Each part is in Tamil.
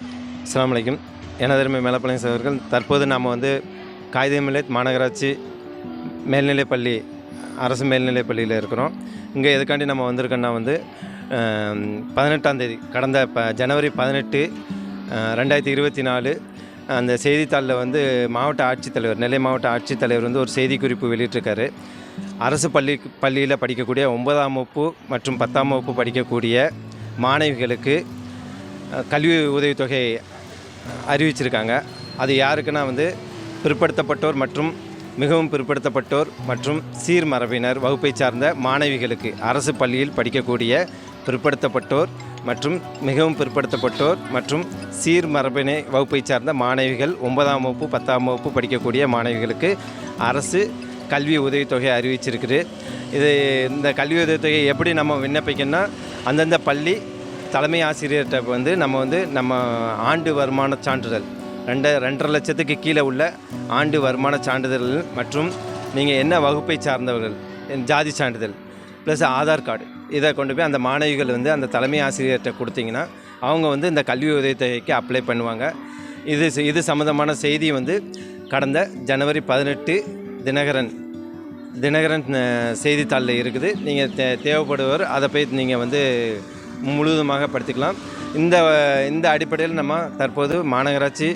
அஸ்லாம் வலைக்கும் எனதருமை மேலப்பாளையம் அவர்கள் தற்போது நாம் வந்து காகிதமில்லை மாநகராட்சி மேல்நிலைப்பள்ளி அரசு மேல்நிலைப்பள்ளியில் இருக்கிறோம். இங்கே எதுக்காண்டி நம்ம வந்திருக்கோன்னா வந்து பதினெட்டாந்தேதி பதினெட்டாம் தேதி கடந்த ப ஜனவரி பதினெட்டு ரெண்டாயிரத்தி இருபத்தி நாலு அந்த செய்தித்தாளில் வந்து மாவட்ட ஆட்சித்தலைவர் நெல்லை மாவட்ட ஆட்சித்தலைவர் வந்து ஒரு செய்திக்குறிப்பு வெளியிட்டிருக்காரு. அரசு பள்ளி பள்ளியில் படிக்கக்கூடிய ஒன்பதாம் வகுப்பு மற்றும் பத்தாம் வகுப்பு படிக்கக்கூடிய மாணவிகளுக்கு கல்வி உதவித்தொகை அறிவிச்சிருக்காங்க. அது யாருக்குன்னா வந்து பிற்படுத்தப்பட்டோர் மற்றும் மிகவும் பிற்படுத்தப்பட்டோர் மற்றும் சீர்மரபினர் வகுப்பை சார்ந்த மாணவிகளுக்கு அரசு பள்ளியில் படிக்கக்கூடிய பிற்படுத்தப்பட்டோர் மற்றும் மிகவும் பிற்படுத்தப்பட்டோர் மற்றும் சீர்மரபினை வகுப்பை சார்ந்த மாணவிகள் ஒன்பதாம் வகுப்பு பத்தாம் வகுப்பு படிக்கக்கூடிய மாணவிகளுக்கு அரசு கல்வி உதவித்தொகை அறிவிச்சிருக்குது. இது இந்த கல்வி உதவித்தொகை எப்படி நம்ம விண்ணப்பிக்கணும்னா அந்தந்த பள்ளி தலைமை ஆசிரியர்கிட்ட வந்து நம்ம வந்து நம்ம ஆண்டு வருமான சான்றிதழ். ரெண்டு ரெண்டரை லட்சத்துக்கு கீழே உள்ள ஆண்டு வருமான சான்றிதழ் மற்றும் நீங்கள் என்ன வகுப்பை சார்ந்தவர்கள் ஜாதி சான்றிதழ் ப்ளஸ் ஆதார் கார்டு இதை கொண்டு போய் அந்த மாணவிகள் வந்து அந்த தலைமை ஆசிரியர்கிட்ட கொடுத்தீங்கன்னா அவங்க வந்து இந்த கல்வி உதவித்தொகைக்கு அப்ளை பண்ணுவாங்க. இது இது சம்மந்தமான செய்தி வந்து கடந்த ஜனவரி பதினெட்டு தினகரன் தினகரன் செய்தித்தாளில் இருக்குது. நீங்கள் தே தேவைப்படுவர் அதை போய் நீங்கள் வந்து முழுவதுமாக படுத்திக்கலாம் இந்த இந்த அடிப்படையில் நம்ம தற்போது மாநகராட்சி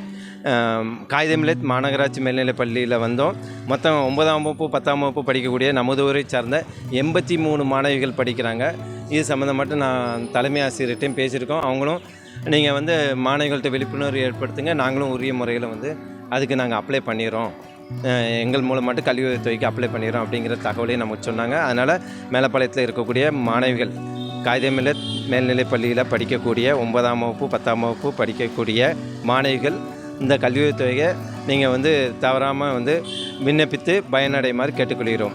அஹ், காகிதமில்லை மாநகராட்சி மேல்நிலைப் பள்ளியில் வந்தோம். மொத்தம் ஒன்பதாம் வகுப்பு பத்தாம் வகுப்பு படிக்கக்கூடிய நமது ஊரை சார்ந்த எண்பத்தி மூணு மாணவிகள் படிக்கிறாங்க. இது சம்மந்தமாட்டு நான் தலைமை ஆசிரியர்கிட்டையும் பேசியிருக்கோம். அவங்களும் நீங்கள் வந்து மாணவிகள்கிட்ட விழிப்புணர்வு ஏற்படுத்துங்க. நாங்களும் உரிய முறையில் வந்து அதுக்கு நாங்கள் அப்ளை பண்ணிடுறோம். எங்கள் மூலமாட்டு கல்வி உதவித்தொகைக்கு அப்ளை பண்ணிடுறோம் அப்படிங்கிற தகவலையும் நமக்கு சொன்னாங்க. அதனால் மேலப்பாளையத்தில் இருக்கக்கூடிய மாணவிகள் காகிதமில்ல மேல்நிலைப் பள்ளியில் படிக்கக்கூடிய ஒன்பதாம் வகுப்பு பத்தாம் வகுப்பு படிக்கக்கூடிய மாணவிகள் இந்த கல்வி உதவித்தொகையை நீங்கள் வந்து தவறாமல் வந்து விண்ணப்பித்து பயனடைமாறு கேட்டுக்கொள்கிறோம்.